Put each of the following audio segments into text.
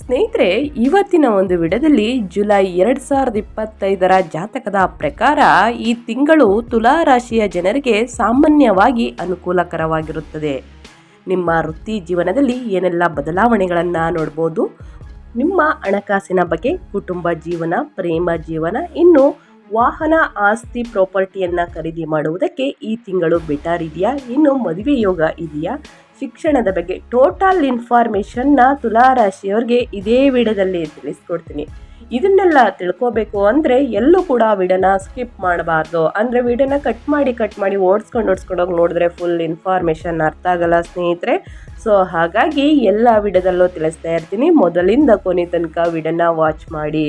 ಸ್ನೇಹಿತರೆ, ಇವತ್ತಿನ ಒಂದು ವಿಡದಲ್ಲಿ ಜುಲೈ ಎರಡು ಸಾವಿರದ ಇಪ್ಪತ್ತೈದರ ಜಾತಕದ ಪ್ರಕಾರ ಈ ತಿಂಗಳು ತುಲಾ ರಾಶಿಯ ಜನರಿಗೆ ಸಾಮಾನ್ಯವಾಗಿ ಅನುಕೂಲಕರವಾಗಿರುತ್ತದೆ. ನಿಮ್ಮ ವೃತ್ತಿ ಜೀವನದಲ್ಲಿ ಏನೆಲ್ಲ ಬದಲಾವಣೆಗಳನ್ನು ನೋಡ್ಬೋದು? ನಿಮ್ಮ ಹಣಕಾಸಿನ ಬಗ್ಗೆ, ಕುಟುಂಬ ಜೀವನ, ಪ್ರೇಮ ಜೀವನ, ಇನ್ನು ವಾಹನ ಆಸ್ತಿ ಪ್ರಾಪರ್ಟಿಯನ್ನು ಖರೀದಿ ಮಾಡುವುದಕ್ಕೆ ಈ ತಿಂಗಳು ಬೆಟರ್ ಇದೆಯಾ? ಇನ್ನು ಮದುವೆ ಯೋಗ ಇದೆಯಾ? ಶಿಕ್ಷಣದ ಬಗ್ಗೆ ಟೋಟಲ್ ಇನ್ಫಾರ್ಮೇಷನ್ನ ತುಲಾರಾಶಿಯವ್ರಿಗೆ ಇದೇ ವಿಡದಲ್ಲಿ ತಿಳಿಸ್ಕೊಡ್ತೀನಿ. ಇದನ್ನೆಲ್ಲ ತಿಳ್ಕೋಬೇಕು ಅಂದರೆ ಎಲ್ಲೂ ಕೂಡ ವಿಡನ ಸ್ಕಿಪ್ ಮಾಡಬಾರ್ದು. ಅಂದರೆ ವಿಡನ ಕಟ್ ಮಾಡಿ ಕಟ್ ಮಾಡಿ, ಓಡಿಸ್ಕೊಂಡು ಓಡಿಸ್ಕೊಂಡು ಹೋಗಿ ನೋಡಿದ್ರೆ ಫುಲ್ ಇನ್ಫಾರ್ಮೇಷನ್ ಅರ್ಥ ಆಗಲ್ಲ ಸ್ನೇಹಿತರೆ. ಸೊ ಹಾಗಾಗಿ ಎಲ್ಲ ವಿಡದಲ್ಲೂ ತಿಳಿಸ್ತಾ ಇರ್ತೀನಿ. ಮೊದಲಿಂದ ಕೊನೆ ತನಕ ವಿಡನ ವಾಚ್ ಮಾಡಿ.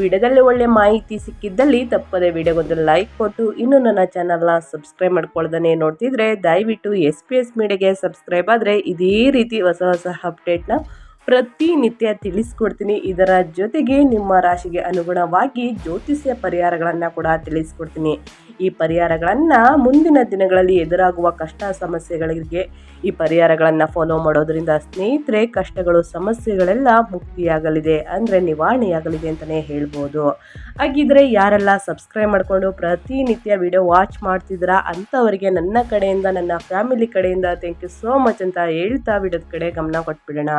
ವಿಡಿಯೋದಲ್ಲಿ ಒಳ್ಳೆ ಮಾಹಿತಿ ಸಿಕ್ಕಿದ್ದಲ್ಲಿ ತಪ್ಪದೆ ವಿಡಿಯೋಗೊಂದು ಲೈಕ್ ಕೊಟ್ಟು ಇನ್ನೂ ನನ್ನ ಚಾನಲ್ನ ಸಬ್ಸ್ಕ್ರೈಬ್ ಮಾಡ್ಕೊಳ್ದೇ ನೋಡ್ತಿದ್ರೆ ದಯವಿಟ್ಟು ಎಸ್ ಪಿ ಎಸ್ ಮೀಡಿಯಾಗೆ ಸಬ್ಸ್ಕ್ರೈಬ್ ಆದರೆ ಇದೇ ರೀತಿ ಹೊಸ ಹೊಸ ಅಪ್ಡೇಟ್ನ ಪ್ರತಿನಿತ್ಯ ತಿಳಿಸ್ಕೊಡ್ತೀನಿ. ಇದರ ಜೊತೆಗೆ ನಿಮ್ಮ ರಾಶಿಗೆ ಅನುಗುಣವಾಗಿ ಜ್ಯೋತಿಷ್ಯ ಪರಿಹಾರಗಳನ್ನು ಕೂಡ ತಿಳಿಸ್ಕೊಡ್ತೀನಿ. ಈ ಪರಿಹಾರಗಳನ್ನು ಮುಂದಿನ ದಿನಗಳಲ್ಲಿ ಎದುರಾಗುವ ಕಷ್ಟ ಸಮಸ್ಯೆಗಳಿಗೆ ಈ ಪರಿಹಾರಗಳನ್ನು ಫಾಲೋ ಮಾಡೋದರಿಂದ ಸ್ನೇಹಿತರೆ, ಕಷ್ಟಗಳು, ಸಮಸ್ಯೆಗಳೆಲ್ಲ ಮುಕ್ತಿಯಾಗಲಿದೆ ಅಂದರೆ ನಿವಾರಣೆಯಾಗಲಿದೆ ಅಂತಲೇ ಹೇಳ್ಬೋದು. ಹಾಗಿದ್ರೆ ಯಾರೆಲ್ಲ ಸಬ್ಸ್ಕ್ರೈಬ್ ಮಾಡಿಕೊಂಡು ಪ್ರತಿನಿತ್ಯ ವಿಡಿಯೋ ವಾಚ್ ಮಾಡ್ತಿದ್ದೀರಾ ಅಂಥವರಿಗೆ ನನ್ನ ಕಡೆಯಿಂದ, ನನ್ನ ಫ್ಯಾಮಿಲಿ ಕಡೆಯಿಂದ ಥ್ಯಾಂಕ್ ಯು ಸೋ ಮಚ್ ಅಂತ ಹೇಳ್ತಾ ವಿಡಿಯೋದ ಕಡೆ ಗಮನ ಕೊಟ್ಬಿಡೋಣ.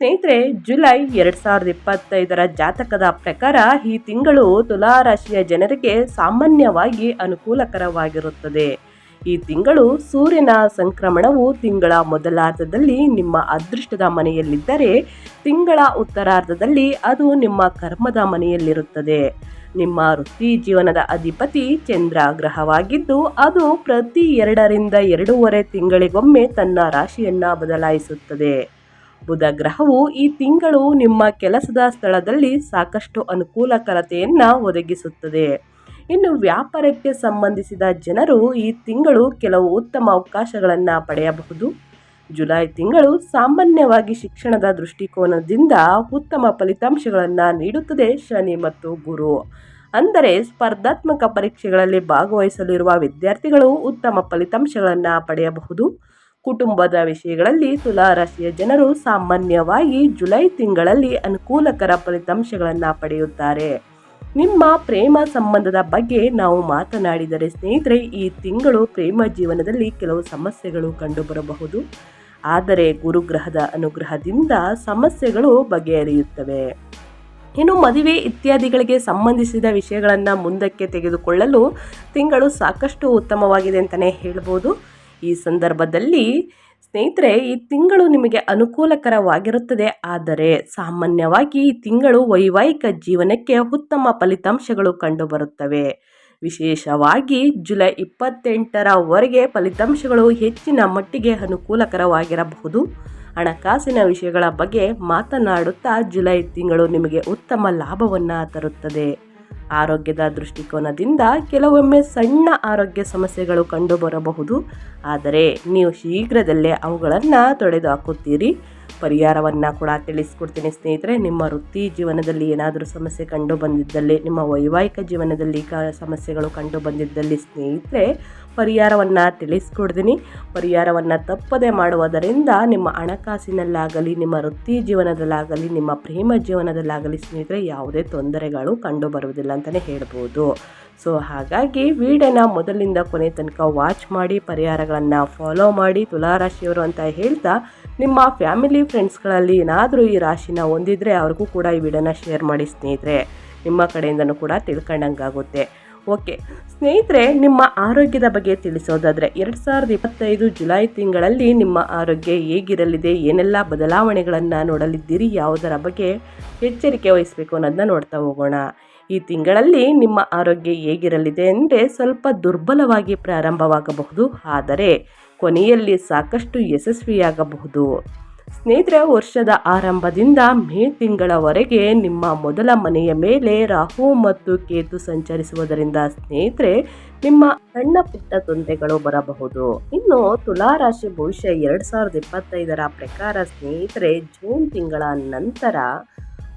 ಸ್ನೇಹಿತರೆ, ಜುಲೈ ಎರಡು ಸಾವಿರದ ಇಪ್ಪತ್ತೈದರ ಜಾತಕದ ಪ್ರಕಾರ ಈ ತಿಂಗಳು ತುಲಾರಾಶಿಯ ಜನರಿಗೆ ಸಾಮಾನ್ಯವಾಗಿ ಅನುಕೂಲಕರವಾಗಿರುತ್ತದೆ. ಈ ತಿಂಗಳು ಸೂರ್ಯನ ಸಂಕ್ರಮಣವು ತಿಂಗಳ ಮೊದಲಾರ್ಧದಲ್ಲಿ ನಿಮ್ಮ ಅದೃಷ್ಟದ ಮನೆಯಲ್ಲಿದ್ದರೆ, ತಿಂಗಳ ಉತ್ತರಾರ್ಧದಲ್ಲಿ ಅದು ನಿಮ್ಮ ಕರ್ಮದ ಮನೆಯಲ್ಲಿರುತ್ತದೆ. ನಿಮ್ಮ ವೃತ್ತಿ ಜೀವನದ ಅಧಿಪತಿ ಚಂದ್ರ ಗ್ರಹವಾಗಿದ್ದು, ಅದು ಪ್ರತಿ ಎರಡರಿಂದ ಎರಡೂವರೆ ತಿಂಗಳಿಗೊಮ್ಮೆ ತನ್ನ ರಾಶಿಯನ್ನು ಬದಲಾಯಿಸುತ್ತದೆ. ಬುಧ ಗ್ರಹವು ಈ ತಿಂಗಳು ನಿಮ್ಮ ಕೆಲಸದ ಸ್ಥಳದಲ್ಲಿ ಸಾಕಷ್ಟು ಅನುಕೂಲಕರತೆಯನ್ನು ಒದಗಿಸುತ್ತದೆ. ಇನ್ನು ವ್ಯಾಪಾರಕ್ಕೆ ಸಂಬಂಧಿಸಿದ ಜನರು ಈ ತಿಂಗಳು ಕೆಲವು ಉತ್ತಮ ಅವಕಾಶಗಳನ್ನು ಪಡೆಯಬಹುದು. ಜುಲೈ ತಿಂಗಳು ಸಾಮಾನ್ಯವಾಗಿ ಶಿಕ್ಷಣದ ದೃಷ್ಟಿಕೋನದಿಂದ ಉತ್ತಮ ಫಲಿತಾಂಶಗಳನ್ನು ನೀಡುತ್ತದೆ ಶನಿ ಮತ್ತು ಗುರು. ಅಂದರೆ ಸ್ಪರ್ಧಾತ್ಮಕ ಪರೀಕ್ಷೆಗಳಲ್ಲಿ ಭಾಗವಹಿಸಲಿರುವ ವಿದ್ಯಾರ್ಥಿಗಳು ಉತ್ತಮ ಫಲಿತಾಂಶಗಳನ್ನು ಪಡೆಯಬಹುದು. ಕುಟುಂಬದ ವಿಷಯಗಳಲ್ಲಿ ತುಲಾರಾಶಿಯ ಜನರು ಸಾಮಾನ್ಯವಾಗಿ ಜುಲೈ ತಿಂಗಳಲ್ಲಿ ಅನುಕೂಲಕರ ಫಲಿತಾಂಶಗಳನ್ನು ಪಡೆಯುತ್ತಾರೆ. ನಿಮ್ಮ ಪ್ರೇಮ ಸಂಬಂಧದ ಬಗ್ಗೆ ನಾವು ಮಾತನಾಡಿದರೆ ಸ್ನೇಹಿತರೆ, ಈ ತಿಂಗಳು ಪ್ರೇಮ ಜೀವನದಲ್ಲಿ ಕೆಲವು ಸಮಸ್ಯೆಗಳು ಕಂಡುಬರಬಹುದು. ಆದರೆ ಗುರುಗ್ರಹದ ಅನುಗ್ರಹದಿಂದ ಸಮಸ್ಯೆಗಳು ಬಗೆಹರಿಯುತ್ತವೆ. ಇನ್ನು ಮದುವೆ ಇತ್ಯಾದಿಗಳಿಗೆ ಸಂಬಂಧಿಸಿದ ವಿಷಯಗಳನ್ನು ಮುಂದಕ್ಕೆ ತೆಗೆದುಕೊಳ್ಳಲು ತಿಂಗಳು ಸಾಕಷ್ಟು ಉತ್ತಮವಾಗಿದೆ ಅಂತಲೇ ಹೇಳ್ಬೋದು. ಈ ಸಂದರ್ಭದಲ್ಲಿ ಸ್ನೇಹಿತರೆ, ಈ ತಿಂಗಳು ನಿಮಗೆ ಅನುಕೂಲಕರವಾಗಿರುತ್ತದೆ. ಆದರೆ ಸಾಮಾನ್ಯವಾಗಿ ಈ ತಿಂಗಳು ವೈವಾಹಿಕ ಜೀವನಕ್ಕೆ ಉತ್ತಮ ಫಲಿತಾಂಶಗಳು ಕಂಡುಬರುತ್ತವೆ. ವಿಶೇಷವಾಗಿ ಜುಲೈ ಇಪ್ಪತ್ತೆಂಟರವರೆಗೆ ಫಲಿತಾಂಶಗಳು ಹೆಚ್ಚಿನ ಮಟ್ಟಿಗೆ ಅನುಕೂಲಕರವಾಗಿರಬಹುದು. ಹಣಕಾಸಿನ ವಿಷಯಗಳ ಬಗ್ಗೆ ಮಾತನಾಡುತ್ತಾ ಜುಲೈ ತಿಂಗಳು ನಿಮಗೆ ಉತ್ತಮ ಲಾಭವನ್ನು ತರುತ್ತದೆ. ಆರೋಗ್ಯದ ದೃಷ್ಟಿಕೋನದಿಂದ ಕೆಲವೊಮ್ಮೆ ಸಣ್ಣ ಆರೋಗ್ಯ ಸಮಸ್ಯೆಗಳು ಕಂಡುಬರಬಹುದು. ಆದರೆ ನೀವು ಶೀಘ್ರದಲ್ಲೇ ಅವುಗಳನ್ನು ತೊಡೆದು ಹಾಕುತ್ತೀರಿ ಪರಿಹಾರವನ್ನು ಕೂಡ ತಿಳಿಸ್ಕೊಡ್ತೀನಿ ಸ್ನೇಹಿತರೆ. ನಿಮ್ಮ ವೃತ್ತಿ ಜೀವನದಲ್ಲಿ ಏನಾದರೂ ಸಮಸ್ಯೆ ಕಂಡು ಬಂದಿದ್ದಲ್ಲಿ, ನಿಮ್ಮ ವೈವಾಹಿಕ ಜೀವನದಲ್ಲಿ ಕ ಸಮಸ್ಯೆಗಳು ಕಂಡು ಬಂದಿದ್ದಲ್ಲಿ ಸ್ನೇಹಿತರೆ, ಪರಿಹಾರವನ್ನು ತಿಳಿಸ್ಕೊಡ್ತೀನಿ. ಪರಿಹಾರವನ್ನು ತಪ್ಪದೆ ಮಾಡುವುದರಿಂದ ನಿಮ್ಮ ಹಣಕಾಸಿನಲ್ಲಾಗಲಿ, ನಿಮ್ಮ ವೃತ್ತಿ ಜೀವನದಲ್ಲಾಗಲಿ, ನಿಮ್ಮ ಪ್ರೇಮ ಜೀವನದಲ್ಲಾಗಲಿ ಸ್ನೇಹಿತರೆ, ಯಾವುದೇ ತೊಂದರೆಗಳು ಕಂಡು ಬರುವುದಿಲ್ಲ ಅಂತಲೇ ಹೇಳ್ಬೋದು. ಸೊ, ಹಾಗಾಗಿ ವಿಡಿಯೋನ ಮೊದಲಿಂದ ಕೊನೆ ತನಕ ವಾಚ್ ಮಾಡಿ, ಪರಿಹಾರಗಳನ್ನು ಫಾಲೋ ಮಾಡಿ, ತುಲಾರಾಶಿಯವರು ಅಂತ ಹೇಳ್ತಾ ನಿಮ್ಮ ಫ್ಯಾಮಿಲಿ ಫ್ರೆಂಡ್ಸ್ಗಳಲ್ಲಿ ಏನಾದರೂ ಈ ರಾಶಿನ ಹೊಂದಿದ್ರೆ ಅವ್ರಿಗೂ ಕೂಡ ಈ ವಿಡಿಯೋನ ಶೇರ್ ಮಾಡಿ ಸ್ನೇಹಿತರೆ. ನಿಮ್ಮ ಕಡೆಯಿಂದನೂ ಕೂಡ ತಿಳ್ಕೊಂಡಂಗಾಗುತ್ತೆ. ಓಕೆ, ಸ್ನೇಹಿತರೆ, ನಿಮ್ಮ ಆರೋಗ್ಯದ ಬಗ್ಗೆ ತಿಳಿಸೋದಾದರೆ ಎರಡು ಸಾವಿರದ ಇಪ್ಪತ್ತೈದು ಜುಲೈ ತಿಂಗಳಲ್ಲಿ ನಿಮ್ಮ ಆರೋಗ್ಯ ಹೇಗಿರಲಿದೆ, ಏನೆಲ್ಲ ಬದಲಾವಣೆಗಳನ್ನು ನೋಡಲಿದ್ದೀರಿ, ಯಾವುದರ ಬಗ್ಗೆ ಎಚ್ಚರಿಕೆ ವಹಿಸಬೇಕು ಅನ್ನೋದನ್ನ ನೋಡ್ತಾ ಹೋಗೋಣ. ಈ ತಿಂಗಳಲ್ಲಿ ನಿಮ್ಮ ಆರೋಗ್ಯ ಹೇಗಿರಲಿದೆ ಅಂದರೆ ಸ್ವಲ್ಪ ದುರ್ಬಲವಾಗಿ ಪ್ರಾರಂಭವಾಗಬಹುದು. ಆದರೆ ಕೊನೆಯಲ್ಲಿ ಸಾಕಷ್ಟು ಯಶಸ್ವಿಯಾಗಬಹುದು. ಸ್ನೇಹಿತರೆ, ವರ್ಷದ ಆರಂಭದಿಂದ ಮೇ ತಿಂಗಳವರೆಗೆ ನಿಮ್ಮ ಮೊದಲ ಮನೆಯ ಮೇಲೆ ರಾಹು ಮತ್ತು ಕೇತು ಸಂಚರಿಸುವುದರಿಂದ ಸ್ನೇಹಿತರೆ, ನಿಮ್ಮ ಸಣ್ಣ ಪುಟ್ಟ ತೊಂದರೆಗಳು ಬರಬಹುದು. ಇನ್ನು ತುಲಾರಾಶಿ ಭವಿಷ್ಯ ಎರಡು ಸಾವಿರದ ಇಪ್ಪತ್ತೈದರ ಪ್ರಕಾರ ಸ್ನೇಹಿತರೆ, ಜೂನ್ ತಿಂಗಳ ನಂತರ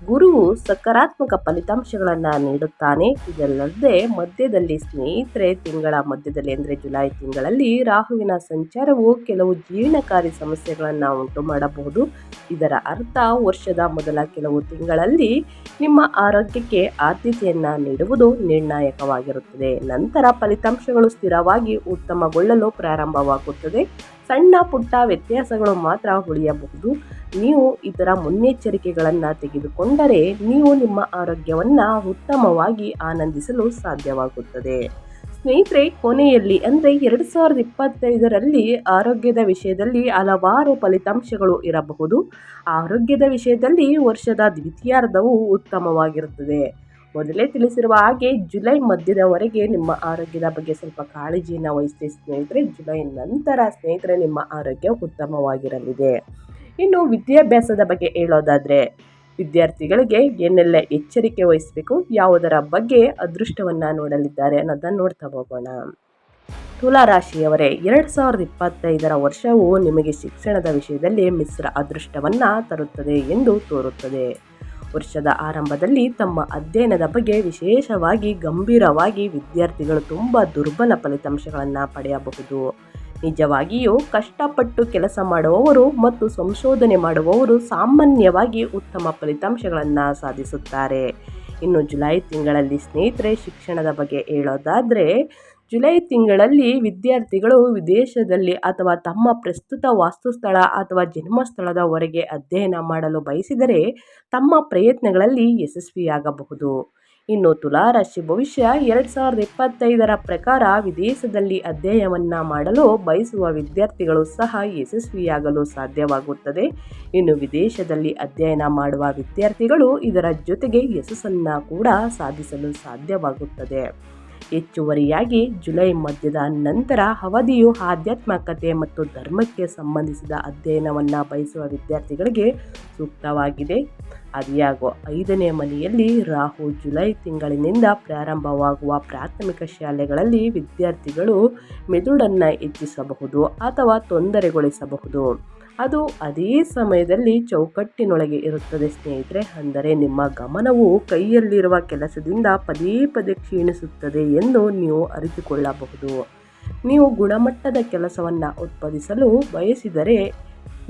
ಗುರುವು ಸಕಾರಾತ್ಮಕ ಫಲಿತಾಂಶಗಳನ್ನು ನೀಡುತ್ತಾನೆ. ಇದಲ್ಲದೆ ಮಧ್ಯದಲ್ಲಿ ಸ್ನೇಹಿತರೆ, ತಿಂಗಳ ಮಧ್ಯದಲ್ಲಿ ಅಂದರೆ ಜುಲೈ ತಿಂಗಳಲ್ಲಿ ರಾಹುವಿನ ಸಂಚಾರವು ಕೆಲವು ಜೀರ್ಣಕಾರಿ ಸಮಸ್ಯೆಗಳನ್ನು ಉಂಟು ಮಾಡಬಹುದು. ಇದರ ಅರ್ಥ ವರ್ಷದ ಮೊದಲ ಕೆಲವು ತಿಂಗಳಲ್ಲಿ ನಿಮ್ಮ ಆರೋಗ್ಯಕ್ಕೆ ಆದ್ಯತೆಯನ್ನು ನೀಡುವುದು ನಿರ್ಣಾಯಕವಾಗಿರುತ್ತದೆ. ನಂತರ ಫಲಿತಾಂಶಗಳು ಸ್ಥಿರವಾಗಿ ಉತ್ತಮಗೊಳ್ಳಲು ಪ್ರಾರಂಭವಾಗುತ್ತದೆ. ಸಣ್ಣ ಪುಟ್ಟ ವ್ಯತ್ಯಾಸಗಳು ಮಾತ್ರ ಉಳಿಯಬಹುದು. ನೀವು ಇದರ ಮುನ್ನೆಚ್ಚರಿಕೆಗಳನ್ನು ತೆಗೆದುಕೊಂಡರೆ ನೀವು ನಿಮ್ಮ ಆರೋಗ್ಯವನ್ನು ಉತ್ತಮವಾಗಿ ಆನಂದಿಸಲು ಸಾಧ್ಯವಾಗುತ್ತದೆ. ಸ್ನೇಹಿತರೆ, ಕೊನೆಯಲ್ಲಿ ಅಂದರೆ ಎರಡು ಸಾವಿರದ ಇಪ್ಪತ್ತೈದರಲ್ಲಿ ಆರೋಗ್ಯದ ವಿಷಯದಲ್ಲಿ ಹಲವಾರು ಫಲಿತಾಂಶಗಳು ಇರಬಹುದು. ಆರೋಗ್ಯದ ವಿಷಯದಲ್ಲಿ ವರ್ಷದ ದ್ವಿತೀಯಾರ್ಧವು ಉತ್ತಮವಾಗಿರುತ್ತದೆ. ಮೊದಲೇ ತಿಳಿಸಿರುವ ಹಾಗೆ ಜುಲೈ ಮಧ್ಯದವರೆಗೆ ನಿಮ್ಮ ಆರೋಗ್ಯದ ಬಗ್ಗೆ ಸ್ವಲ್ಪ ಕಾಳಜಿಯನ್ನು ವಹಿಸಿ ಸ್ನೇಹಿತರೆ. ಜುಲೈ ನಂತರ ಸ್ನೇಹಿತರೆ ನಿಮ್ಮ ಆರೋಗ್ಯ ಉತ್ತಮವಾಗಿರಲಿದೆ. ಇನ್ನು ವಿದ್ಯಾಭ್ಯಾಸದ ಬಗ್ಗೆ ಹೇಳೋದಾದರೆ, ವಿದ್ಯಾರ್ಥಿಗಳಿಗೆ ಏನೆಲ್ಲ ಎಚ್ಚರಿಕೆ ವಹಿಸಬೇಕು, ಯಾವುದರ ಬಗ್ಗೆ ಅದೃಷ್ಟವನ್ನು ನೋಡಲಿದ್ದಾರೆ ಅನ್ನೋದನ್ನು ನೋಡ್ತಾ ಹೋಗೋಣ. ತುಲಾರಾಶಿಯವರೇ ಎರಡು ಸಾವಿರದ ಇಪ್ಪತ್ತೈದರ ವರ್ಷವು ನಿಮಗೆ ಶಿಕ್ಷಣದ ವಿಷಯದಲ್ಲಿ ಮಿಶ್ರ ಅದೃಷ್ಟವನ್ನು ತರುತ್ತದೆ ಎಂದು ತೋರುತ್ತದೆ. ವರ್ಷದ ಆರಂಭದಲ್ಲಿ ತಮ್ಮ ಅಧ್ಯಯನದ ಬಗ್ಗೆ ವಿಶೇಷವಾಗಿ ಗಂಭೀರವಾಗಿ ವಿದ್ಯಾರ್ಥಿಗಳು ತುಂಬ ದುರ್ಬಲ ಫಲಿತಾಂಶಗಳನ್ನು ಪಡೆಯಬಹುದು. ನಿಜವಾಗಿಯೂ ಕಷ್ಟಪಟ್ಟು ಕೆಲಸ ಮಾಡುವವರು ಮತ್ತು ಸಂಶೋಧನೆ ಮಾಡುವವರು ಸಾಮಾನ್ಯವಾಗಿ ಉತ್ತಮ ಫಲಿತಾಂಶಗಳನ್ನು ಸಾಧಿಸುತ್ತಾರೆ. ಇನ್ನು ಜುಲೈ ತಿಂಗಳಲ್ಲಿ ಸ್ನೇಹಿತರೆ, ಶಿಕ್ಷಣದ ಬಗ್ಗೆ ಹೇಳೋದಾದರೆ ಜುಲೈ ತಿಂಗಳಲ್ಲಿ ವಿದ್ಯಾರ್ಥಿಗಳು ವಿದೇಶದಲ್ಲಿ ಅಥವಾ ತಮ್ಮ ಪ್ರಸ್ತುತ ವಾಸ್ತುಸ್ಥಳ ಅಥವಾ ಜನ್ಮಸ್ಥಳದ ಹೊರಗೆ ಅಧ್ಯಯನ ಮಾಡಲು ಬಯಸಿದರೆ ತಮ್ಮ ಪ್ರಯತ್ನಗಳಲ್ಲಿ ಯಶಸ್ವಿಯಾಗಬಹುದು. ಇನ್ನು ತುಲಾರಾಶಿ ಭವಿಷ್ಯ ಎರಡು ಸಾವಿರದ ಇಪ್ಪತ್ತೈದರ ಪ್ರಕಾರ ವಿದೇಶದಲ್ಲಿ ಅಧ್ಯಯನವನ್ನು ಮಾಡಲು ಬಯಸುವ ವಿದ್ಯಾರ್ಥಿಗಳು ಸಹ ಯಶಸ್ವಿಯಾಗಲು ಸಾಧ್ಯವಾಗುತ್ತದೆ. ಇನ್ನು ವಿದೇಶದಲ್ಲಿ ಅಧ್ಯಯನ ಮಾಡುವ ವಿದ್ಯಾರ್ಥಿಗಳು ಇದರ ಜೊತೆಗೆ ಯಶಸ್ಸನ್ನು ಕೂಡ ಸಾಧಿಸಲು ಸಾಧ್ಯವಾಗುತ್ತದೆ. ಹೆಚ್ಚುವರಿಯಾಗಿ ಜುಲೈ ಮಧ್ಯದ ನಂತರ ಅವಧಿಯು ಆಧ್ಯಾತ್ಮಕತೆ ಮತ್ತು ಧರ್ಮಕ್ಕೆ ಸಂಬಂಧಿಸಿದ ಅಧ್ಯಯನವನ್ನು ಬಯಸುವ ವಿದ್ಯಾರ್ಥಿಗಳಿಗೆ ಸೂಕ್ತವಾಗಿದೆ. ಅದಿಯಾಗೋ ಐದನೇ ಮನೆಯಲ್ಲಿ ರಾಹು ಜುಲೈ ತಿಂಗಳಿನಿಂದ ಪ್ರಾರಂಭವಾಗುವ ಪ್ರಾಥಮಿಕ ಶಾಲೆಗಳಲ್ಲಿ ವಿದ್ಯಾರ್ಥಿಗಳು ಮೆದುಳನ್ನು ಹೆಚ್ಚಿಸಬಹುದು ಅಥವಾ ತೊಂದರೆಗೊಳಿಸಬಹುದು. ಅದು ಅದೇ ಸಮಯದಲ್ಲಿ ಚೌಕಟ್ಟಿನೊಳಗೆ ಇರುತ್ತದೆ ಸ್ನೇಹಿತರೆ. ಅಂದರೆ ನಿಮ್ಮ ಗಮನವು ಕೈಯಲ್ಲಿರುವ ಕೆಲಸದಿಂದ ಪದೇ ಪದೇ ಕ್ಷೀಣಿಸುತ್ತದೆ ಎಂದು ನೀವು ಅರಿತುಕೊಳ್ಳಬಹುದು. ನೀವು ಗುಣಮಟ್ಟದ ಕೆಲಸವನ್ನು ಉತ್ಪಾದಿಸಲು ಬಯಸಿದರೆ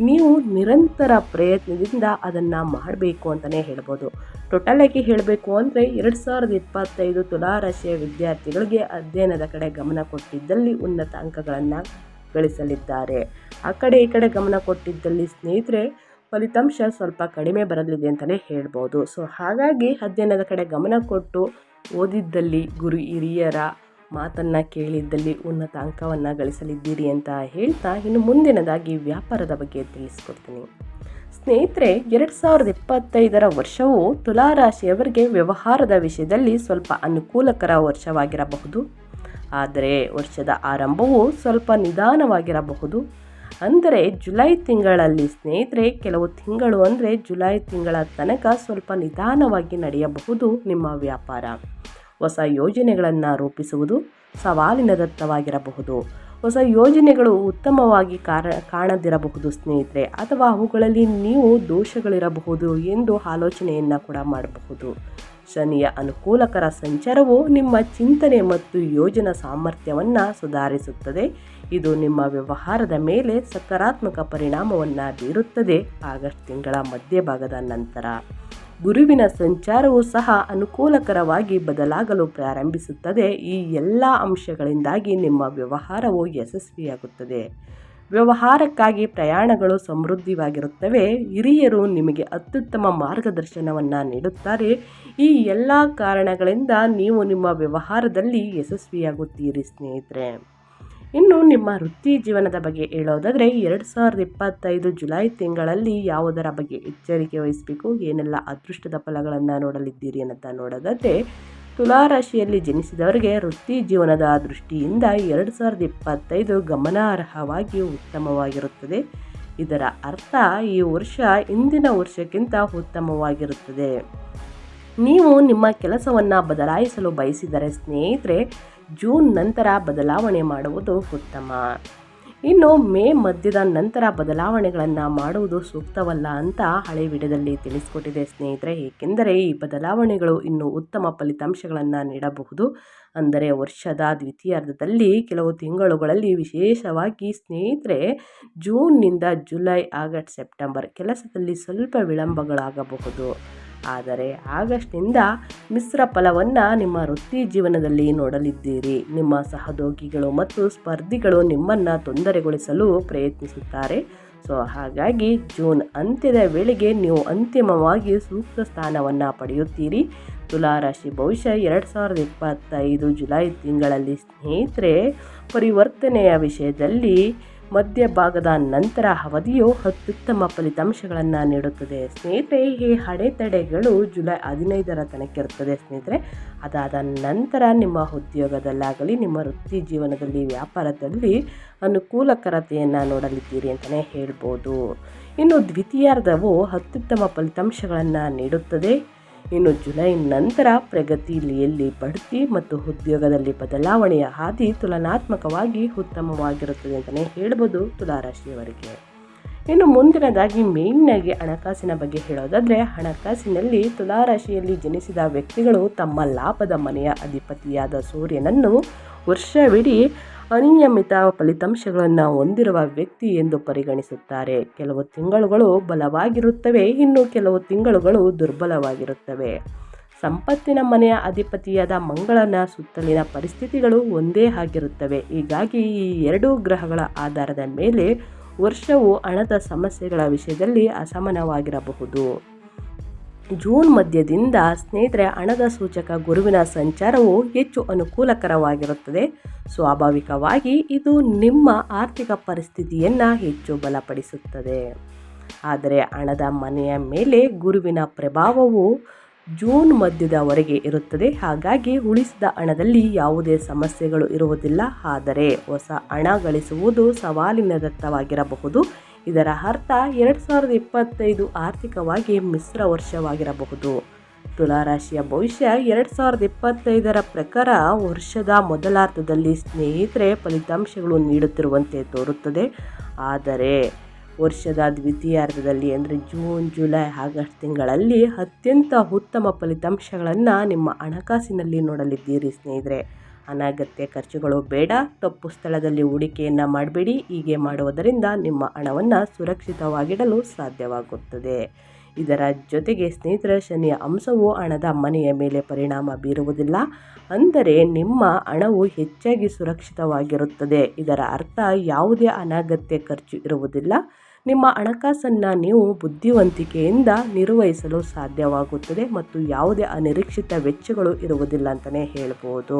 ನೀವು ನಿರಂತರ ಪ್ರಯತ್ನದಿಂದ ಅದನ್ನು ಮಾಡಬೇಕು ಅಂತಲೇ ಹೇಳ್ಬೋದು. ಟೋಟಲಾಗಿ ಹೇಳಬೇಕು ಅಂದರೆ ಎರಡು ಸಾವಿರದ ಇಪ್ಪತ್ತೈದು ತುಲಾರಾಶಿಯ ವಿದ್ಯಾರ್ಥಿಗಳಿಗೆ ಅಧ್ಯಯನದ ಕಡೆ ಗಮನ ಕೊಟ್ಟಿದ್ದಲ್ಲಿ ಉನ್ನತ ಅಂಕಗಳನ್ನು ಗಳಿಸಲಿದ್ದಾರೆ. ಆ ಕಡೆ ಈ ಕಡೆ ಗಮನ ಕೊಟ್ಟಿದ್ದಲ್ಲಿ ಸ್ನೇಹಿತರೆ, ಫಲಿತಾಂಶ ಸ್ವಲ್ಪ ಕಡಿಮೆ ಬರಲಿದೆ ಅಂತಲೇ ಹೇಳ್ಬೋದು. ಸೊ ಹಾಗಾಗಿ ಅಧ್ಯಯನದ ಕಡೆ ಗಮನ ಕೊಟ್ಟು ಓದಿದ್ದಲ್ಲಿ ಗುರು ಹಿರಿಯರ ಮಾತನ್ನು ಕೇಳಿದ್ದಲ್ಲಿ ಉನ್ನತ ಅಂಕವನ್ನು ಗಳಿಸಲಿದ್ದೀರಿ ಅಂತ ಹೇಳ್ತಾ ಇನ್ನು ಮುಂದಿನದಾಗಿ ವ್ಯಾಪಾರದ ಬಗ್ಗೆ ತಿಳಿಸ್ಕೊಡ್ತೀನಿ. ಸ್ನೇಹಿತರೆ, ಎರಡು ಸಾವಿರದ ಇಪ್ಪತ್ತೈದರ ವರ್ಷವು ತುಲಾರಾಶಿಯವರಿಗೆ ವ್ಯವಹಾರದ ವಿಷಯದಲ್ಲಿ ಸ್ವಲ್ಪ ಅನುಕೂಲಕರ ವರ್ಷವಾಗಿರಬಹುದು. ಆದರೆ ವರ್ಷದ ಆರಂಭವು ಸ್ವಲ್ಪ ನಿಧಾನವಾಗಿರಬಹುದು. ಅಂದರೆ ಜುಲೈ ತಿಂಗಳಲ್ಲಿ ಸ್ನೇಹಿತರೆ, ಕೆಲವು ತಿಂಗಳು ಅಂದರೆ ಜುಲೈ ತಿಂಗಳ ತನಕ ಸ್ವಲ್ಪ ನಿಧಾನವಾಗಿ ನಡೆಯಬಹುದು ನಿಮ್ಮ ವ್ಯಾಪಾರ. ಹೊಸ ಯೋಜನೆಗಳನ್ನು ರೂಪಿಸುವುದು ಸವಾಲಿನ ದತ್ತವಾಗಿರಬಹುದು. ಹೊಸ ಯೋಜನೆಗಳು ಉತ್ತಮವಾಗಿ ಕಾರ, ಕಾಣದಿರಬಹುದು ಸ್ನೇಹಿತರೆ, ಅಥವಾ ಅವುಗಳಲ್ಲಿ ನೀವು ದೋಷಗಳಿರಬಹುದು ಎಂದು ಆಲೋಚನೆಯನ್ನು ಕೂಡ ಮಾಡಬಹುದು. ಶನಿಯ ಅನುಕೂಲಕರ ಸಂಚಾರವು ನಿಮ್ಮ ಚಿಂತನೆ ಮತ್ತು ಯೋಜನಾ ಸಾಮರ್ಥ್ಯವನ್ನು ಸುಧಾರಿಸುತ್ತದೆ. ಇದು ನಿಮ್ಮ ವ್ಯವಹಾರದ ಮೇಲೆ ಸಕಾರಾತ್ಮಕ ಪರಿಣಾಮವನ್ನು ಬೀರುತ್ತದೆ. ಆಗಸ್ಟ್ ತಿಂಗಳ ಮಧ್ಯಭಾಗದ ನಂತರ ಗುರುವಿನ ಸಂಚಾರವು ಸಹ ಅನುಕೂಲಕರವಾಗಿ ಬದಲಾಗಲು ಪ್ರಾರಂಭಿಸುತ್ತದೆ. ಈ ಎಲ್ಲ ಅಂಶಗಳಿಂದಾಗಿ ನಿಮ್ಮ ವ್ಯವಹಾರವು ಯಶಸ್ವಿಯಾಗುತ್ತದೆ. ವ್ಯವಹಾರಕ್ಕಾಗಿ ಪ್ರಯಾಣಗಳು ಸಮೃದ್ಧಿವಾಗಿರುತ್ತವೆ. ಹಿರಿಯರು ನಿಮಗೆ ಅತ್ಯುತ್ತಮ ಮಾರ್ಗದರ್ಶನವನ್ನು ನೀಡುತ್ತಾರೆ. ಈ ಎಲ್ಲ ಕಾರಣಗಳಿಂದ ನೀವು ನಿಮ್ಮ ವ್ಯವಹಾರದಲ್ಲಿ ಯಶಸ್ವಿಯಾಗುತ್ತೀರಿ ಸ್ನೇಹಿತರೆ. ಇನ್ನು ನಿಮ್ಮ ವೃತ್ತಿ ಜೀವನದ ಬಗ್ಗೆ ಹೇಳೋದಾದರೆ, ಎರಡು ಸಾವಿರದ ಇಪ್ಪತ್ತೈದು ಜುಲೈ ತಿಂಗಳಲ್ಲಿ ಯಾವುದರ ಬಗ್ಗೆ ಎಚ್ಚರಿಕೆ ವಹಿಸಬೇಕು, ಏನೆಲ್ಲ ಅದೃಷ್ಟದ ಫಲಗಳನ್ನು ನೋಡಲಿದ್ದೀರಿ ಅಂತ ನೋಡೋದಾದರೆ ತುಲಾರಾಶಿಯಲ್ಲಿ ಜನಿಸಿದವರಿಗೆ ವೃತ್ತಿ ಜೀವನದ ದೃಷ್ಟಿಯಿಂದ ಎರಡು ಸಾವಿರದ ಇಪ್ಪತ್ತೈದು ಗಮನಾರ್ಹವಾಗಿ ಉತ್ತಮವಾಗಿರುತ್ತದೆ. ಇದರ ಅರ್ಥ ಈ ವರ್ಷ ಇಂದಿನ ವರ್ಷಕ್ಕಿಂತ ಉತ್ತಮವಾಗಿರುತ್ತದೆ. ನೀವು ನಿಮ್ಮ ಕೆಲಸವನ್ನು ಬದಲಾಯಿಸಲು ಬಯಸಿದರೆ ಸ್ನೇಹಿತರೆ, ಜೂನ್ ನಂತರ ಬದಲಾವಣೆ ಮಾಡುವುದು ಉತ್ತಮ. ಇನ್ನು ಮೇ ಮಧ್ಯದ ನಂತರ ಬದಲಾವಣೆಗಳನ್ನು ಮಾಡುವುದು ಸೂಕ್ತವಲ್ಲ ಅಂತ ಹಳೆ ವಿಡಿಯೋದಲ್ಲಿ ತಿಳಿಸಿಕೊಟ್ಟಿದೆ ಸ್ನೇಹಿತರೆ. ಏಕೆಂದರೆ ಈ ಬದಲಾವಣೆಗಳು ಇನ್ನೂ ಉತ್ತಮ ಫಲಿತಾಂಶಗಳನ್ನು ನೀಡಬಹುದು. ಅಂದರೆ ವರ್ಷದ ದ್ವಿತೀಯಾರ್ಧದಲ್ಲಿ ಕೆಲವು ತಿಂಗಳುಗಳಲ್ಲಿ ವಿಶೇಷವಾಗಿ ಸ್ನೇಹಿತರೆ, ಜೂನ್ನಿಂದ ಜುಲೈ, ಆಗಸ್ಟ್, ಸೆಪ್ಟೆಂಬರ್ ಕೆಲಸದಲ್ಲಿ ಸ್ವಲ್ಪ ವಿಳಂಬಗಳಾಗಬಹುದು. ಆದರೆ ಆಗಸ್ಟ್ನಿಂದ ಮಿಶ್ರ ಫಲವನ್ನು ನಿಮ್ಮ ವೃತ್ತಿ ಜೀವನದಲ್ಲಿ ನೋಡಲಿದ್ದೀರಿ. ನಿಮ್ಮ ಸಹೋದ್ಯೋಗಿಗಳು ಮತ್ತು ಸ್ಪರ್ಧಿಗಳು ನಿಮ್ಮನ್ನು ತೊಂದರೆಗೊಳಿಸಲು ಪ್ರಯತ್ನಿಸುತ್ತಾರೆ. ಸೊ, ಹಾಗಾಗಿ ಜೂನ್ ಅಂತ್ಯದ ವೇಳೆಗೆ ನೀವು ಅಂತಿಮವಾಗಿ ಸೂಕ್ತ ಸ್ಥಾನವನ್ನು ಪಡೆಯುತ್ತೀರಿ. ತುಲಾರಾಶಿ ಭವಿಷ್ಯ ಎರಡು ಸಾವಿರದ ಇಪ್ಪತ್ತೈದು ಜುಲೈ ತಿಂಗಳಲ್ಲಿ ಸ್ನೇಹಿತರೆ, ಪರಿವರ್ತನೆಯ ವಿಷಯದಲ್ಲಿ ಮಧ್ಯಭಾಗದ ನಂತರ ಅವಧಿಯು ಅತ್ಯುತ್ತಮ ಫಲಿತಾಂಶಗಳನ್ನು ನೀಡುತ್ತದೆ. ಸ್ನೇಹಿತರೆ ಈ ಅಡೆತಡೆಗಳು ಜುಲೈ ಹದಿನೈದರ ತನಕ ಇರುತ್ತದೆ ಸ್ನೇಹಿತರೆ. ಅದಾದ ನಂತರ ನಿಮ್ಮ ಉದ್ಯೋಗದಲ್ಲಾಗಲಿ, ನಿಮ್ಮ ವೃತ್ತಿ ಜೀವನದಲ್ಲಿ, ವ್ಯಾಪಾರದಲ್ಲಿ ಅನುಕೂಲಕರತೆಯನ್ನು ನೋಡಲಿದ್ದೀರಿ ಅಂತಲೇ ಹೇಳ್ಬೋದು. ಇನ್ನು ದ್ವಿತೀಯಾರ್ಧವು ಅತ್ಯುತ್ತಮ ಫಲಿತಾಂಶಗಳನ್ನು ನೀಡುತ್ತದೆ. ಇನ್ನು ಜುಲೈ ನಂತರ ಪ್ರಗತಿಯಲ್ಲಿ ಬಡ್ತಿ ಮತ್ತು ಉದ್ಯೋಗದಲ್ಲಿ ಬದಲಾವಣೆಯ ಹಾದಿ ತುಲನಾತ್ಮಕವಾಗಿ ಉತ್ತಮವಾಗಿರುತ್ತದೆ ಅಂತಲೇ ಹೇಳ್ಬೋದು ತುಲಾರಾಶಿಯವರಿಗೆ. ಇನ್ನು ಮುಂದಿನದಾಗಿ ಮೇಯ್ನಾಗಿ ಹಣಕಾಸಿನ ಬಗ್ಗೆ ಹೇಳೋದಾದರೆ ಹಣಕಾಸಿನಲ್ಲಿ ತುಲಾರಾಶಿಯಲ್ಲಿ ಜನಿಸಿದ ವ್ಯಕ್ತಿಗಳು ತಮ್ಮ ಲಾಭದ ಮನೆಯ ಅಧಿಪತಿಯಾದ ಸೂರ್ಯನನ್ನು ವರ್ಷವಿಡೀ ಅನಿಯಮಿತ ಫಲಿತಾಂಶಗಳನ್ನು ಹೊಂದಿರುವ ವ್ಯಕ್ತಿ ಎಂದು ಪರಿಗಣಿಸುತ್ತಾರೆ. ಕೆಲವು ತಿಂಗಳುಗಳು ಬಲವಾಗಿರುತ್ತವೆ, ಇನ್ನು ಕೆಲವು ತಿಂಗಳುಗಳು ದುರ್ಬಲವಾಗಿರುತ್ತವೆ. ಸಂಪತ್ತಿನ ಮನೆಯ ಅಧಿಪತಿಯಾದ ಮಂಗಳನ ಸುತ್ತಲಿನ ಪರಿಸ್ಥಿತಿಗಳು ಒಂದೇ ಆಗಿರುತ್ತವೆ. ಹೀಗಾಗಿ ಈ ಎರಡೂ ಗ್ರಹಗಳ ಆಧಾರದ ಮೇಲೆ ವರ್ಷವು ಹಣದ ಸಮಸ್ಯೆಗಳ ವಿಷಯದಲ್ಲಿ ಅಸಮಾನವಾಗಿರಬಹುದು. ಜೂನ್ ಮಧ್ಯದಿಂದ ಸ್ನೇಹಿತರೆ, ಹಣದ ಸೂಚಕ ಗುರುವಿನ ಸಂಚಾರವು ಹೆಚ್ಚು ಅನುಕೂಲಕರವಾಗಿರುತ್ತದೆ. ಸ್ವಾಭಾವಿಕವಾಗಿ ಇದು ನಿಮ್ಮ ಆರ್ಥಿಕ ಪರಿಸ್ಥಿತಿಯನ್ನು ಹೆಚ್ಚು ಬಲಪಡಿಸುತ್ತದೆ. ಆದರೆ ಹಣದ ಮನೆಯ ಮೇಲೆ ಗುರುವಿನ ಪ್ರಭಾವವು ಜೂನ್ ಮಧ್ಯದವರೆಗೆ ಇರುತ್ತದೆ. ಹಾಗಾಗಿ ಉಳಿಸಿದ ಹಣದಲ್ಲಿ ಯಾವುದೇ ಸಮಸ್ಯೆಗಳು ಇರುವುದಿಲ್ಲ. ಆದರೆ ಹೊಸ ಹಣ ಗಳಿಸುವುದು ಸವಾಲಿನದತ್ತವಾಗಿರಬಹುದು. ಇದರ ಅರ್ಥ ಎರಡು ಸಾವಿರದ ಇಪ್ಪತ್ತೈದು ಆರ್ಥಿಕವಾಗಿ ಮಿಶ್ರ ವರ್ಷವಾಗಿರಬಹುದು. ತುಲಾರಾಶಿಯ ಭವಿಷ್ಯ ಎರಡು ಸಾವಿರದ ಇಪ್ಪತ್ತೈದರ ಪ್ರಕಾರ ವರ್ಷದ ಮೊದಲಾರ್ಧದಲ್ಲಿ ಸ್ನೇಹಿತರೆ ಫಲಿತಾಂಶಗಳು ನೀಡುತ್ತಿರುವಂತೆ ತೋರುತ್ತದೆ. ಆದರೆ ವರ್ಷದ ದ್ವಿತೀಯಾರ್ಧದಲ್ಲಿ ಅಂದರೆ ಜೂನ್, ಜುಲೈ, ಆಗಸ್ಟ್ ತಿಂಗಳಲ್ಲಿ ಅತ್ಯಂತ ಉತ್ತಮ ಫಲಿತಾಂಶಗಳನ್ನು ನಿಮ್ಮ ಹಣಕಾಸಿನಲ್ಲಿ ನೋಡಲಿದ್ದೀರಿ ಸ್ನೇಹಿತರೆ. ಅನಗತ್ಯ ಖರ್ಚುಗಳು ಬೇಡ, ತಪ್ಪು ಸ್ಥಳದಲ್ಲಿ ಹೂಡಿಕೆಯನ್ನು ಮಾಡಬೇಡಿ, ಹೀಗೆ ಮಾಡುವುದರಿಂದ ನಿಮ್ಮ ಹಣವನ್ನು ಸುರಕ್ಷಿತವಾಗಿಡಲು ಸಾಧ್ಯವಾಗುತ್ತದೆ. ಇದರ ಜೊತೆಗೆ ಸ್ನೇಹಿತರ ಶನಿಯ ಅಂಶವು ಹಣದ ಮನೆಯ ಮೇಲೆ ಪರಿಣಾಮ ಬೀರುವುದಿಲ್ಲ, ಅಂದರೆ ನಿಮ್ಮ ಹಣವು ಹೆಚ್ಚಾಗಿ ಸುರಕ್ಷಿತವಾಗಿರುತ್ತದೆ. ಇದರ ಅರ್ಥ ಯಾವುದೇ ಅನಗತ್ಯ ಖರ್ಚು ಇರುವುದಿಲ್ಲ. ನಿಮ್ಮ ಹಣಕಾಸನ್ನು ನೀವು ಬುದ್ಧಿವಂತಿಕೆಯಿಂದ ನಿರ್ವಹಿಸಲು ಸಾಧ್ಯವಾಗುತ್ತದೆ ಮತ್ತು ಯಾವುದೇ ಅನಿರೀಕ್ಷಿತ ವೆಚ್ಚಗಳು ಇರುವುದಿಲ್ಲ ಅಂತಲೇ ಹೇಳ್ಬೋದು.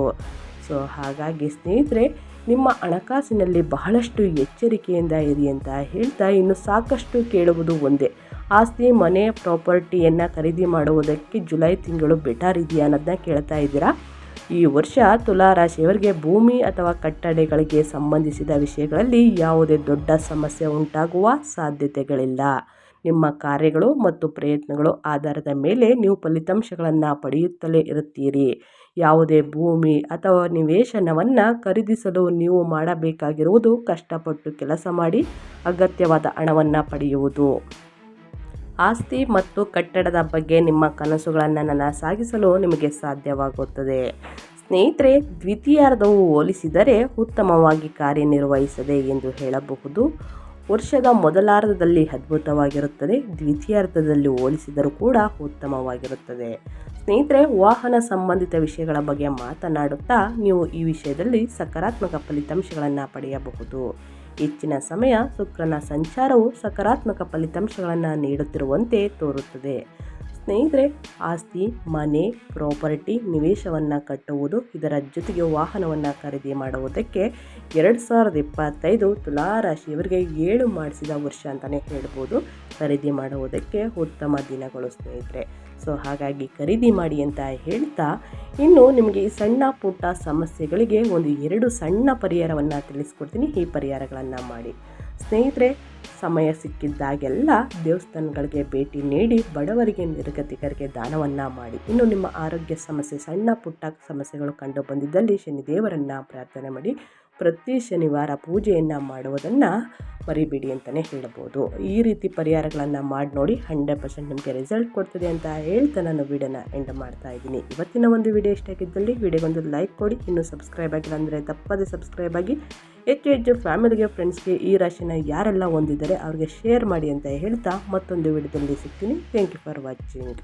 ಸೊ ಹಾಗಾಗಿ ಸ್ನೇಹಿತರೆ, ನಿಮ್ಮ ಹಣಕಾಸಿನಲ್ಲಿ ಬಹಳಷ್ಟು ಎಚ್ಚರಿಕೆಯಿಂದ ಇರಿ ಅಂತ ಹೇಳ್ತಾ ಇನ್ನು ಸಾಕಷ್ಟು ಕೇಳುವುದು ಒಂದೇ. ಆಸ್ತಿ, ಮನೆ, ಪ್ರಾಪರ್ಟಿಯನ್ನು ಖರೀದಿ ಮಾಡುವುದಕ್ಕೆ ಜುಲೈ ತಿಂಗಳು ಬೆಟರ್ ಇದೆಯಾ ಅನ್ನೋದನ್ನ ಕೇಳ್ತಾ ಇದ್ದೀರಾ? ಈ ವರ್ಷ ತುಲಾರಾಶಿಯವರಿಗೆ ಭೂಮಿ ಅಥವಾ ಕಟ್ಟಡಗಳಿಗೆ ಸಂಬಂಧಿಸಿದ ವಿಷಯಗಳಲ್ಲಿ ಯಾವುದೇ ದೊಡ್ಡ ಸಮಸ್ಯೆ ಉಂಟಾಗುವ ಸಾಧ್ಯತೆಗಳಿಲ್ಲ. ನಿಮ್ಮ ಕಾರ್ಯಗಳು ಮತ್ತು ಪ್ರಯತ್ನಗಳು ಆಧಾರದ ಮೇಲೆ ನೀವು ಫಲಿತಾಂಶಗಳನ್ನು ಪಡೆಯುತ್ತಲೇ ಇರುತ್ತೀರಿ. ಯಾವುದೇ ಭೂಮಿ ಅಥವಾ ನಿವೇಶನವನ್ನು ಖರೀದಿಸಲು ನೀವು ಮಾಡಬೇಕಾಗಿರುವುದು ಕಷ್ಟಪಟ್ಟು ಕೆಲಸ ಮಾಡಿ ಅಗತ್ಯವಾದ ಹಣವನ್ನು ಪಡೆಯುವುದು. ಆಸ್ತಿ ಮತ್ತು ಕಟ್ಟಡದ ಬಗ್ಗೆ ನಿಮ್ಮ ಕನಸುಗಳನ್ನು ನನಸಾಗಿಸಲು ನಿಮಗೆ ಸಾಧ್ಯವಾಗುತ್ತದೆ. ಸ್ನೇಹಿತರೆ, ದ್ವಿತೀಯಾರ್ಧವು ಹೋಲಿಸಿದರೆ ಉತ್ತಮವಾಗಿ ಕಾರ್ಯನಿರ್ವಹಿಸದೆ ಎಂದು ಹೇಳಬಹುದು. ವರ್ಷದ ಮೊದಲಾರ್ಧದಲ್ಲಿ ಅದ್ಭುತವಾಗಿರುತ್ತದೆ. ದ್ವಿತೀಯಾರ್ಧದಲ್ಲಿ ಹೋಲಿಸಿದರೂ ಕೂಡ ಉತ್ತಮವಾಗಿರುತ್ತದೆ. ಸ್ನೇಹಿತರೆ, ವಾಹನ ಸಂಬಂಧಿತ ವಿಷಯಗಳ ಬಗ್ಗೆ ಮಾತನಾಡುತ್ತಾ ನೀವು ಈ ವಿಷಯದಲ್ಲಿ ಸಕಾರಾತ್ಮಕ ಫಲಿತಾಂಶಗಳನ್ನು ಪಡೆಯಬಹುದು. ಹೆಚ್ಚಿನ ಸಮಯ ಶುಕ್ರನ ಸಂಚಾರವು ಸಕಾರಾತ್ಮಕ ಫಲಿತಾಂಶಗಳನ್ನು ನೀಡುತ್ತಿರುವಂತೆ ತೋರುತ್ತದೆ. ಸ್ನೇಹಿತರೆ, ಆಸ್ತಿ, ಮನೆ, ಪ್ರಾಪರ್ಟಿ, ನಿವೇಶವನ್ನು ಕಟ್ಟುವುದು, ಇದರ ಜೊತೆಗೆ ವಾಹನವನ್ನು ಖರೀದಿ ಮಾಡುವುದಕ್ಕೆ ಎರಡು ಸಾವಿರದ ಇಪ್ಪತ್ತೈದು ತುಲಾರಾಶಿಯವರಿಗೆ ಏಳು ಮಾಡಿಸಿದ ವರ್ಷ ಅಂತಲೇ ಹೇಳ್ಬೋದು. ಖರೀದಿ ಮಾಡುವುದಕ್ಕೆ ಉತ್ತಮ ದಿನಗಳು ಸ್ನೇಹಿತರೆ. ಸೊ, ಹಾಗಾಗಿ ಖರೀದಿ ಮಾಡಿ ಅಂತ ಹೇಳ್ತಾ, ಇನ್ನು ನಿಮಗೆ ಈ ಸಣ್ಣ ಪುಟ್ಟ ಸಮಸ್ಯೆಗಳಿಗೆ ಒಂದು ಎರಡು ಸಣ್ಣ ಪರಿಹಾರವನ್ನು ತಿಳಿಸ್ಕೊಡ್ತೀನಿ. ಈ ಪರಿಹಾರಗಳನ್ನು ಮಾಡಿ. ಸ್ನೇಹಿತರೆ ಸಮಯ ಸಿಕ್ಕಿದ್ದಾಗೆಲ್ಲ ದೇವಸ್ಥಾನಗಳಿಗೆ ಭೇಟಿ ನೀಡಿ ಬಡವರಿಗೆ ನಿರ್ಗತಿಕರಿಗೆ ದಾನವನ್ನು ಮಾಡಿ. ಇನ್ನು ನಿಮ್ಮ ಆರೋಗ್ಯ ಸಮಸ್ಯೆ, ಸಣ್ಣ ಪುಟ್ಟ ಸಮಸ್ಯೆಗಳು ಕಂಡು ಬಂದಿದ್ದಲ್ಲಿ ಶನಿದೇವರನ್ನು ಪ್ರಾರ್ಥನೆ ಮಾಡಿ. ಪ್ರತಿ ಶನಿವಾರ ಪೂಜೆಯನ್ನು ಮಾಡುವುದನ್ನು ಮರಿಬೇಡಿ ಅಂತಲೇ ಹೇಳಬಹುದು. ಈ ರೀತಿ ಪರಿಹಾರಗಳನ್ನು ಮಾಡಿ ನೋಡಿ ಹಂಡ್ರೆಡ್ ಪರ್ಸೆಂಟ್ ನಿಮಗೆ ರಿಸಲ್ಟ್ ಕೊಡ್ತದೆ ಅಂತ ಹೇಳ್ತಾ ನಾನು ವಿಡಿಯೋನ ಎಂಡ್ ಮಾಡ್ತಾ ಇದ್ದೀನಿ. ಇವತ್ತಿನ ಒಂದು ವಿಡಿಯೋ ಇಷ್ಟ ಆಗಿದ್ದಲ್ಲಿ ವಿಡಿಯೋಗೊಂದು ಲೈಕ್ ಕೊಡಿ. ಇನ್ನೂ ಸಬ್ಸ್ಕ್ರೈಬ್ ಆಗಿಲ್ಲ ಅಂದರೆ ತಪ್ಪದೇ ಸಬ್ಸ್ಕ್ರೈಬ್ ಆಗಿ ಹೆಚ್ಚು ಹೆಚ್ಚು ಫ್ಯಾಮಿಲಿಗೆ ಫ್ರೆಂಡ್ಸ್ಗೆ ಈ ರಾಶಿನ ಯಾರೆಲ್ಲ ಹೊಂದಿದ್ದಾರೆ ಅವ್ರಿಗೆ ಶೇರ್ ಮಾಡಿ ಅಂತ ಹೇಳ್ತಾ ಮತ್ತೊಂದು ವಿಡಿಯೋದಲ್ಲಿ ಸಿಗ್ತೀನಿ. Thank you for watching